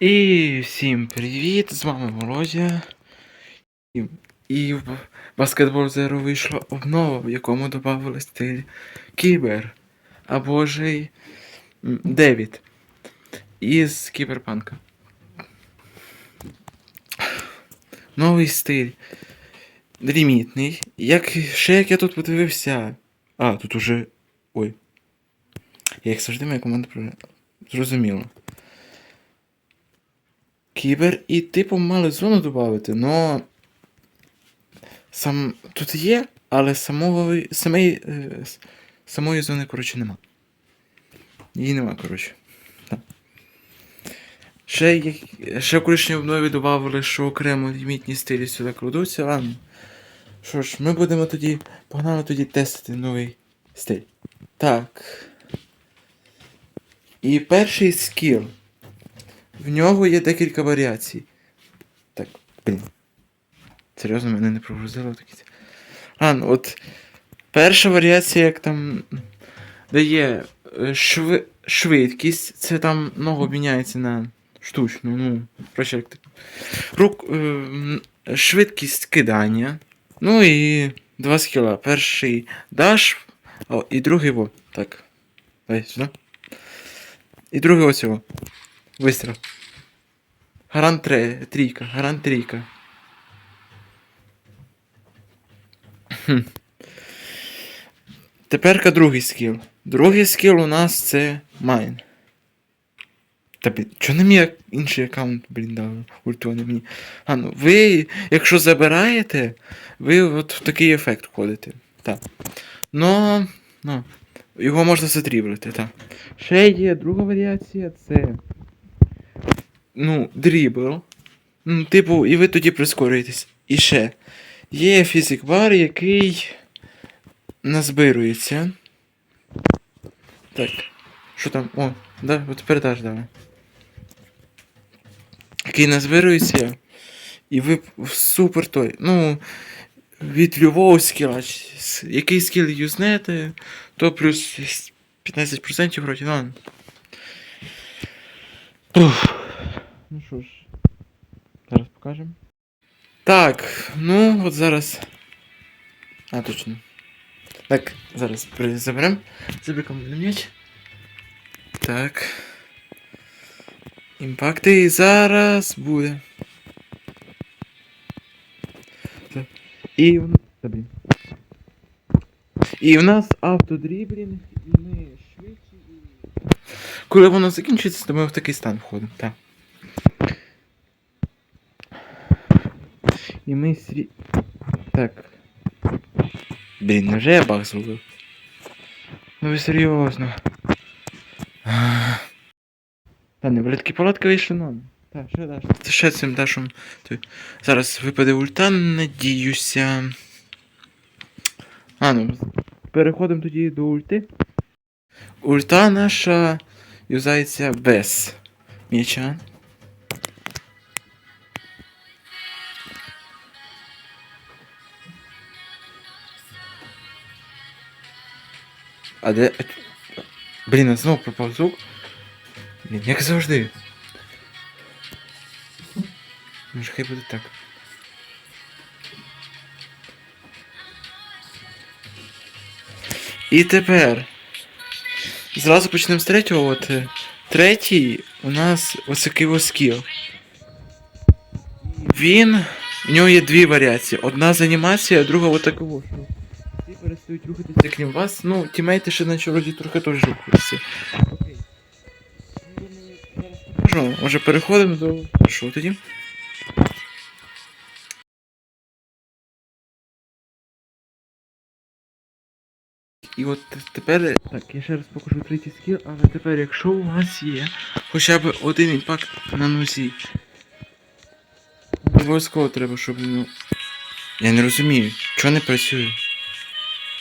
І всім привіт! З вами Володя. І, і в Basketball Zero вийшла обнова, в якому додали стиль Кібер або ж Девід із Кіберпанка. Новий стиль. Лімітний. Як, ще як я тут подивився. А, тут уже. Ой. Як завжди моя команда про- Зрозуміло. Кібер і типу мали зону додати, но сам тут є, але самого самої, е, самої зони, коротше, нема. Її нема, коротше. Ще, ще в колишній обнові додавали, що окремо лімітні стилі сюди кладуться. Ладно. Що ж, ми будемо тоді. Погнали тоді тестити новий стиль. Так. І перший скіл. В нього є декілька варіацій. Так, блін. Серйозно, мене не прогрузило такі. А, ну от. Перша варіація, як там дає е, шви... швидкість, це там ногу міняється на штучну, ну, так. Рук... е, швидкість кидання. Ну і два скіла. Перший даш, і другий во. Так. Дай сюди. І другий ось його. Вистріл. Гарант трійка, гарант трійка. Хм. Теперка другий скіл. Другий скіл у нас це майн. Та чого не мій інший аккаунт, блін, дав ульту, мені. А ну, ви, якщо забираєте, ви от в такий ефект входите. Так. Но, ну, його можна затріблити, так. Ще є друга варіація, це. Ну, дрібл. Ну, типу, і ви тоді прискорюєтесь. І ще. Є фізик бар, який назбирується. Так. Що там? О, да, от теж давай. Який назбирується. І ви супер той. Ну. Від любого скіла. Який скіл юзнете, то плюс 15% вроді, ну. ладно. Ух. Ну що ж. Зараз покажемо. Так, ну от зараз. А, точно. Так, зараз заберемо. Заберемо м'яч. Так. Імпакти зараз буде. Так. І в нас. І в нас автодріблінг, і ми швидші і. Коли воно закінчиться, то ми в такий стан входимо. Так. І ми срі... Так. Блін, невже я баг зробив? Ну ви серйозно. Та не такі палатки вийшли нам. Так, ще даш. Це ще цим дашом. Зараз випаде ульта, надіюся. А, ну. Переходимо тоді до ульти. Ульта наша юзається без м'яча. А де. Блін, а знов пропав звук. Блін, як завжди. Може, хай буде так. І тепер. Зразу почнемо з третього. От. е, Третій у нас ось такий ось скіл. Він. У нього є дві варіації. Одна з анімації, а друга от що всі перестають рухатися крім вас. Ну, тімейти ще на чороді трохи теж рухаються. Окей. Покажу. Може переходимо до. Що тоді? І от тепер. Так, я ще раз покажу третій скіл, але тепер, якщо у вас є хоча б один імпакт на нозі. Обов'язково треба, щоб ну. Я не розумію, чого не працює.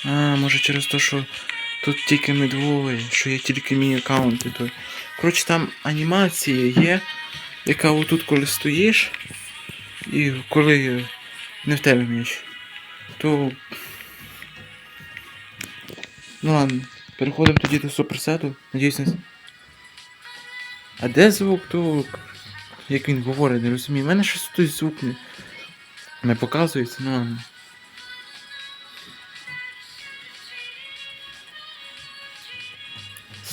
А, може через те, що тут тільки ми двоє, що є тільки мій аккаунт і той. Коротше, там анімація є, яка отут коли стоїш, і коли не в тебе м'яч, то. Ну ладно, переходимо тоді до суперсету. Надіюсь. А де звук? То як він говорить, не розумію. У мене щось той звук не, не показується, ну ладно.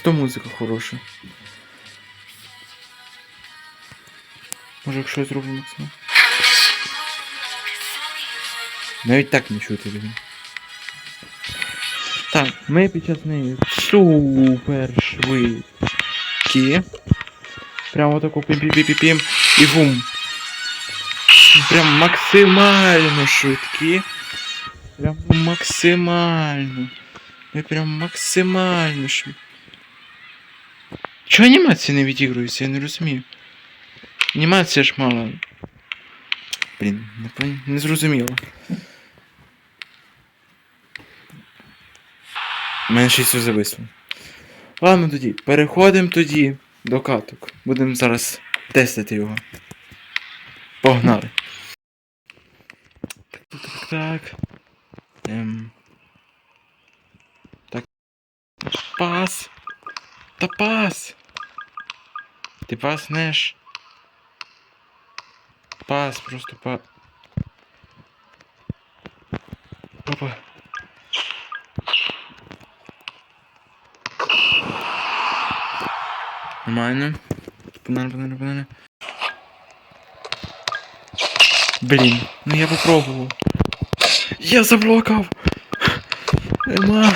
Зато музика хороша. Може, якщо я зроблю максимум. Навіть так не чути блін. Так, ми під час неї супер швидкі. Прямо таку пім-пім-пім-пім і бум. Прям максимально швидкі. Прям максимально. Ми прям максимально швидкі. Чого анімація не відігрується, я не розумію. Анімація ж мала. Блін, не, не зрозуміло. Щось все зависло. Ладно тоді, переходимо тоді до каток. Будемо зараз тестити його. Погнали. Так, так, так, так. Ем. Так. Пас. Та пас. Ти паснеш. Пас, просто па. Опа. Нормально. Банан, банан, банан. Блін, ну я попробував. Я заблокав. Ема.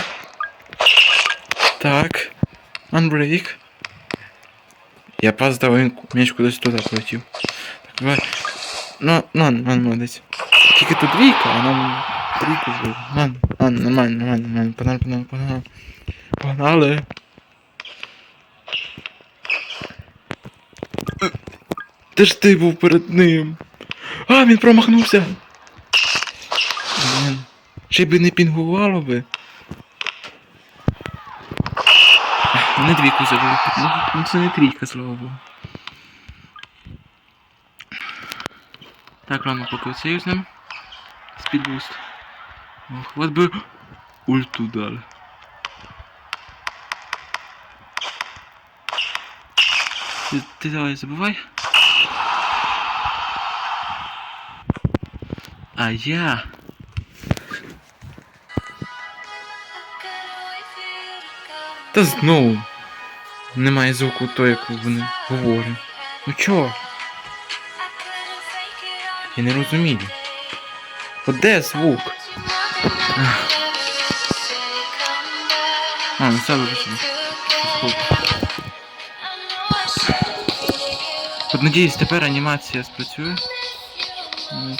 Так. Unbreak. Я пас дав, він м'яч кудись туди полетів. Так, давай. Ну, ну, ну, молодець. Тільки тут двійка, а нам трійку збив. Ладно, ладно, нормально, нормально, нормально. Погнали, погнали, погнали. Погнали. Де ж ти був перед ним? А, він промахнувся. Блін. Ще би не пінгувало би. Не двійку забув. Ну, Ну це не трійка, слава Богу. Так, ладно, поки оце юзнем. Спідбуст. Ох, от би ульту дали. Ти, ти давай забувай. А я. Та знову. Немає звуку то, як вони говорять. Ну чого? Я не розумію. От де звук? А, ну це вирішили. От надіюсь, тепер анімація спрацює. Ну.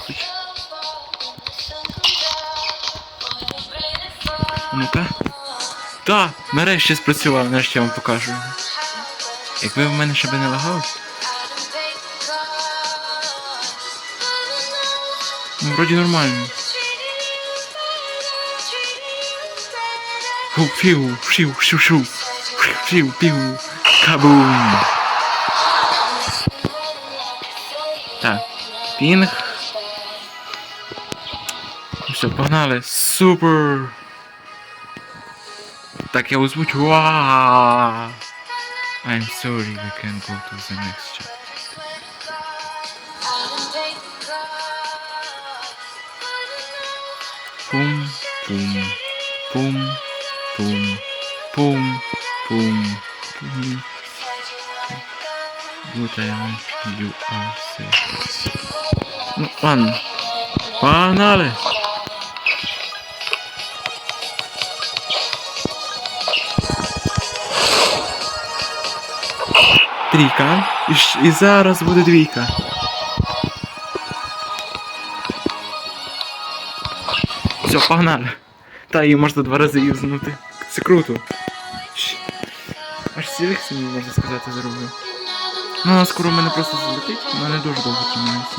Ну-ка. Та, нарешті спрацював, нарешті я вам покажу. Якби в мене ще би не лагало. Ну, вроді нормально. Фу, фіу, фіу, фіу, фіу, фіу, фіу, кабум. Так, пінг. Все, погнали. Супер. Tak ja uzwrócił. I'm sorry, we can go to the next chapter. Pum, pum, pum, pum, pum, pum, pum. Good, I you are safe. No, Трійка. І, і зараз буде двійка. Все, погнали. Та її можна два рази юзнути. Це круто. Аж цілих сім'ї, можна сказати, зароблю. Ну, а скоро в мене просто залетить, в мене дуже довго тримається.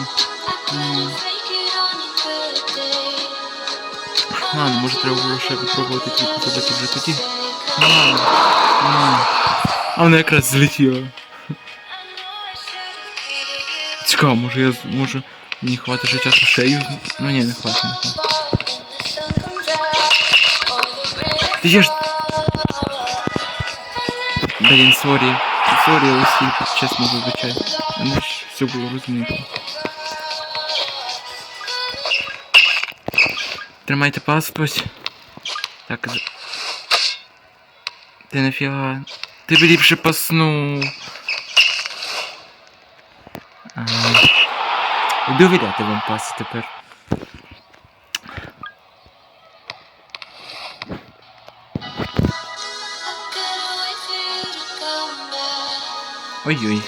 Ладно, може треба було ще попробувати трійку забити вже тоді. А вона якраз злетіла. Цікаво, може я з- може мені хватить життя що ще юзну? Ну ні, не хватить, не хватить. Ти ж. Блін, сорі. сорі, але сліп, чесно вибачаю. Мене ж все було розмито. Тримайте пас хтось. Так. з- Ти нафіга. Ти б ліпше паснув. Довіряти вам пас тепер. Ой-ой.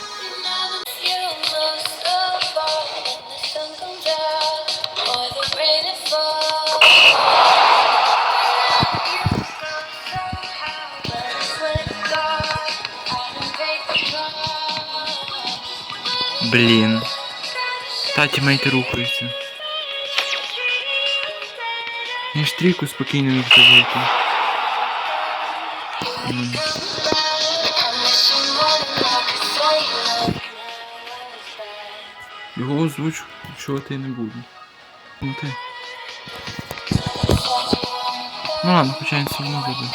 Блін. Та тімейти рухаються. Мені ж трійку спокійно не втягувати. Його озвучу, чувати не буду. Ну ти. Ну ладно, хоча він все одно забив.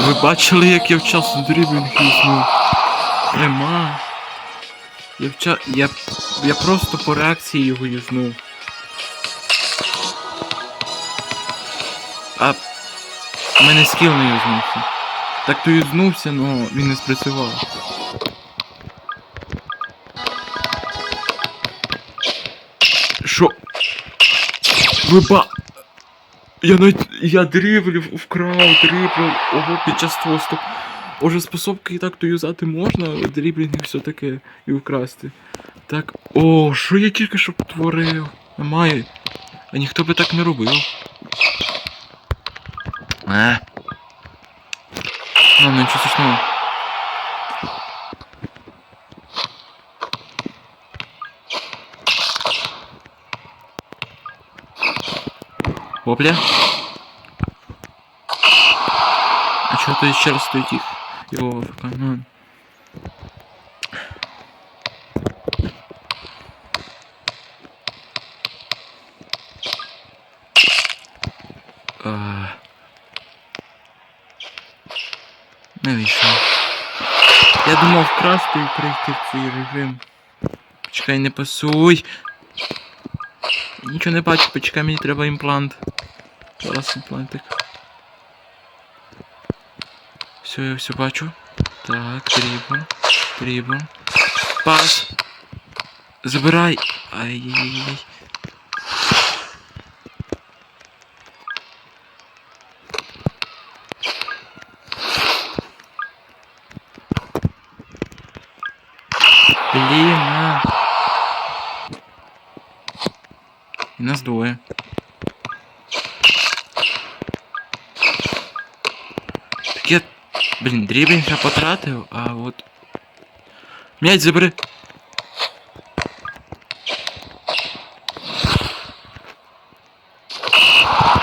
Ви бачили, як я вчасно дріблінг юзнув? Нема. Я вча... Я... Я просто по реакції його юзнув. А... У мене скіл не юзнувся. Так то юзнувся, но він не спрацював. Що? Ви ба... Я навіть... Я дріблів, вкрав, дріблів, ого, під час тосту. Уже способки і так то юзати можна, але дріблінг все таке і вкрасти. Так. О, що я тільки що творив? Немає. А ніхто би так не робив. А. Ну, ну нічого страшного. Опля. А чого то ще раз стоїть їх? Його АФК, ну. Не вийшов. Я думав вкрасти і прийти в цей режим. Почекай, не пасуй. Нічого не бачу, почекай, мені треба імплант. Зараз імплантик. Все, я все бачу. Так, дрібл. Дрібл. Пас. Забирай. Ай-яй-яй. Блін. І нас двоє. Блін, дрібень я потратив, а от... М'ять забери.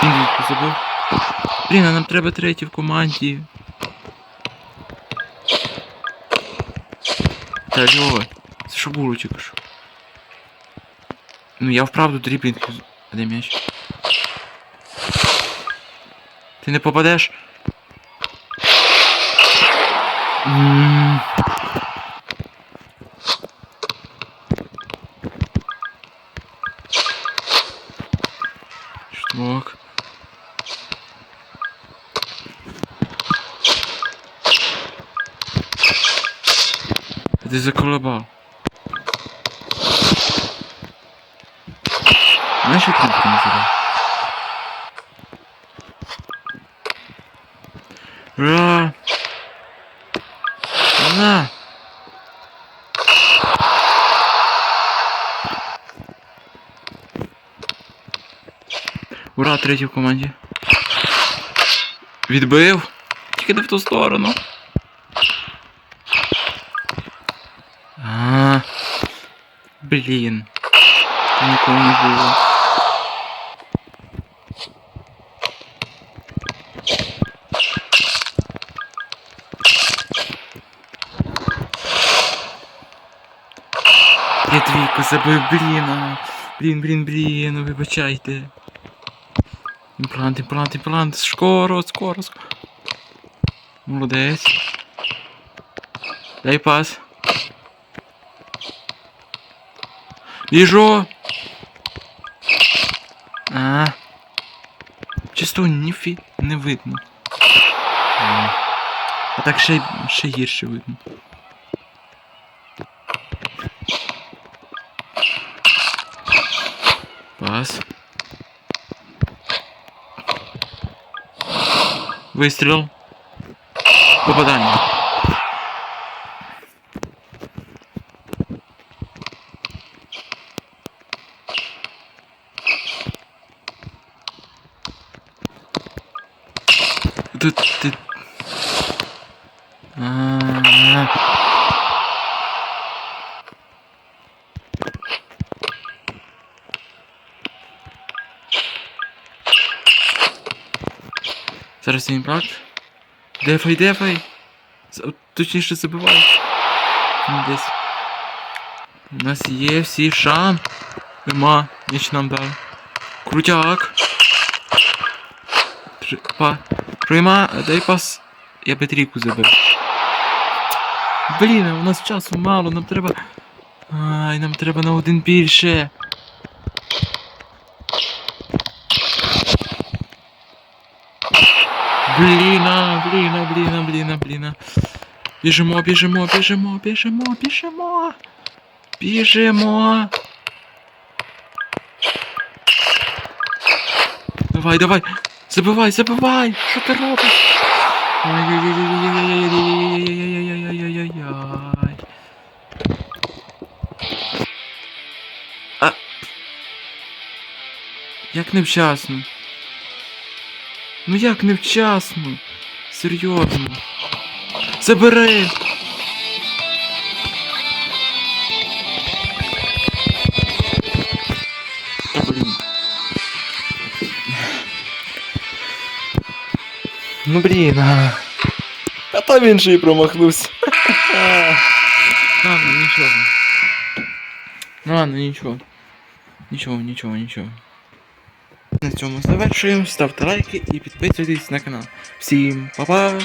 Пінгвінку забив. Блін, а нам треба третій в команді. Та Льова, це що було тільки що? Ну я вправду дріблінг. А де м'яч? Ти не попадеш? М. Шток. Ти заколебав. Знаєш, як кнопку називає? На! Ура, третій в команді. Відбив. Тільки не в ту сторону. А, блін. Нікого не було. Я двійку забив, блін. Блін, блін, блін, вибачайте. Імплант, імплант, імплант, скоро, скоро, скоро. Молодець. Дай пас. Біжу. А. Чисто ніфі не видно. А, а так ще, ще гірше видно. Раз. Вистріл. Попадання. Зараз імпакт. Дефай, дефай. З- Точніше забивай. Десь. У нас є всі шан. Нема, ніч нам дав. Крутяк. Па. Прийма, дай пас. Я би трійку забив. Блін, у нас часу мало, нам треба. Ай, нам треба на один більше. Бліна, бліна, бліна, бліна, бліна. Біжимо, біжимо, біжимо, біжимо, біжимо. Біжимо. Давай, давай. Забивай, забивай. Що ти робиш? Ай-яй-яй-яй-яй-яй-яй-яй-яй-яй-яй-яй-яй-яй-яй-яй. А. Як невчасно. Ну як невчасно? Серйозно. Забери! Та блін. Ну блін. А, а там він ще й промахнувся. Ладно, нічого. Ну ладно, нічого. Нічого, нічого, нічого. На цьому завершуємо. Ставте лайки і підписуйтесь на канал. Всім па-па!